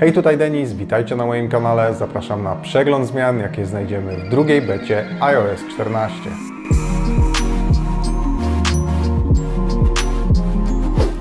Hej, tutaj Denis, witajcie na moim kanale. Zapraszam na przegląd zmian, jakie znajdziemy w drugiej becie iOS 14.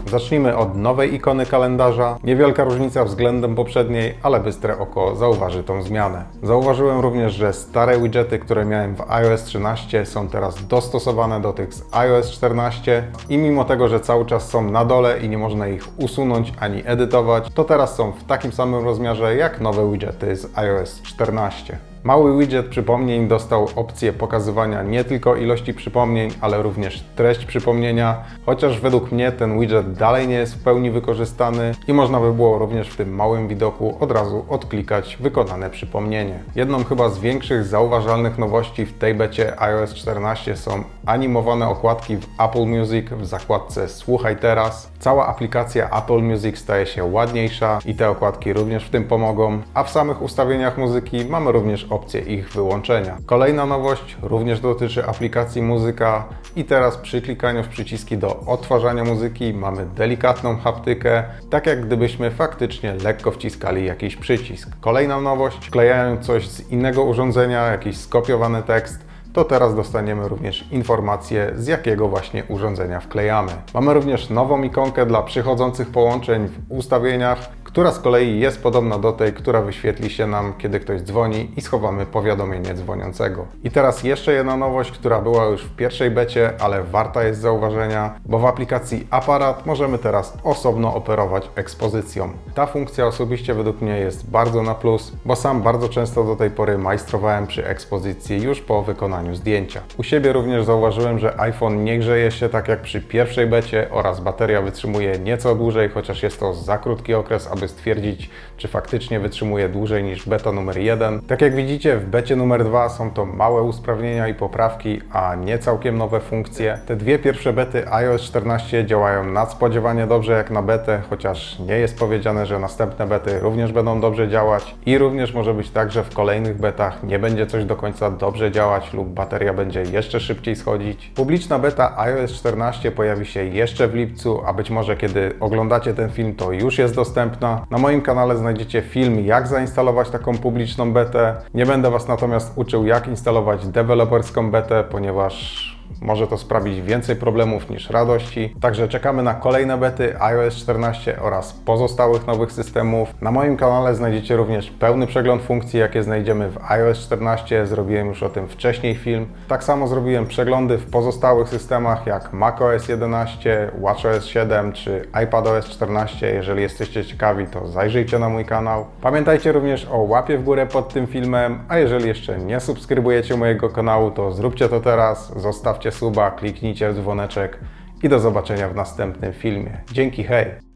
Zacznijmy od nowej ikony kalendarza. Niewielka różnica względem poprzedniej, ale bystre oko zauważy tą zmianę. Zauważyłem również, że stare widgety, które miałem w iOS 13 są teraz dostosowane do tych z iOS 14 i mimo tego, że cały czas są na dole i nie można ich usunąć ani edytować, to teraz są w takim samym rozmiarze jak nowe widgety z iOS 14. Mały widget przypomnień dostał opcję pokazywania nie tylko ilości przypomnień, ale również treść przypomnienia, chociaż według mnie ten widget dalej nie jest w pełni wykorzystany i można by było również w tym małym widoku od razu odklikać wykonane przypomnienie. Jedną chyba z większych zauważalnych nowości w tej becie iOS 14 są animowane okładki w Apple Music w zakładce Słuchaj teraz. Cała aplikacja Apple Music staje się ładniejsza i te okładki również w tym pomogą, a w samych ustawieniach muzyki mamy również opcję ich wyłączenia. Kolejna nowość również dotyczy aplikacji muzyka i teraz przy klikaniu w przyciski do odtwarzania muzyki mamy delikatną haptykę, tak jak gdybyśmy faktycznie lekko wciskali jakiś przycisk. Kolejna nowość, wklejając coś z innego urządzenia, jakiś skopiowany tekst, to teraz dostaniemy również informację, z jakiego właśnie urządzenia wklejamy. Mamy również nową ikonkę dla przychodzących połączeń w ustawieniach, która z kolei jest podobna do tej, która wyświetli się nam, kiedy ktoś dzwoni i schowamy powiadomienie dzwoniącego. I teraz jeszcze jedna nowość, która była już w pierwszej becie, ale warta jest zauważenia, bo w aplikacji Aparat możemy teraz osobno operować ekspozycją. Ta funkcja osobiście według mnie jest bardzo na plus, bo sam bardzo często do tej pory majstrowałem przy ekspozycji już po wykonaniu zdjęcia. U siebie również zauważyłem, że iPhone nie grzeje się tak jak przy pierwszej becie oraz bateria wytrzymuje nieco dłużej, chociaż jest to za krótki okres, aby stwierdzić, czy faktycznie wytrzymuje dłużej niż beta numer 1. Tak jak widzicie, w becie numer 2 są to małe usprawnienia i poprawki, a nie całkiem nowe funkcje. Te dwie pierwsze bety iOS 14 działają nadspodziewanie dobrze jak na betę, chociaż nie jest powiedziane, że następne bety również będą dobrze działać i również może być tak, że w kolejnych betach nie będzie coś do końca dobrze działać lub bateria będzie jeszcze szybciej schodzić. Publiczna beta iOS 14 pojawi się jeszcze w lipcu, a być może kiedy oglądacie ten film, to już jest dostępna. Na moim kanale znajdziecie film, jak zainstalować taką publiczną betę. Nie będę Was natomiast uczył, jak instalować deweloperską betę, ponieważ może to sprawić więcej problemów niż radości. Także czekamy na kolejne bety iOS 14 oraz pozostałych nowych systemów. Na moim kanale znajdziecie również pełny przegląd funkcji, jakie znajdziemy w iOS 14. Zrobiłem już o tym wcześniej film. Tak samo zrobiłem przeglądy w pozostałych systemach jak macOS 11, watchOS 7 czy iPadOS 14. Jeżeli jesteście ciekawi, to zajrzyjcie na mój kanał. Pamiętajcie również o łapie w górę pod tym filmem, a jeżeli jeszcze nie subskrybujecie mojego kanału, to zróbcie to teraz. Zostawcie suba, kliknijcie w dzwoneczek i do zobaczenia w następnym filmie. Dzięki, hej!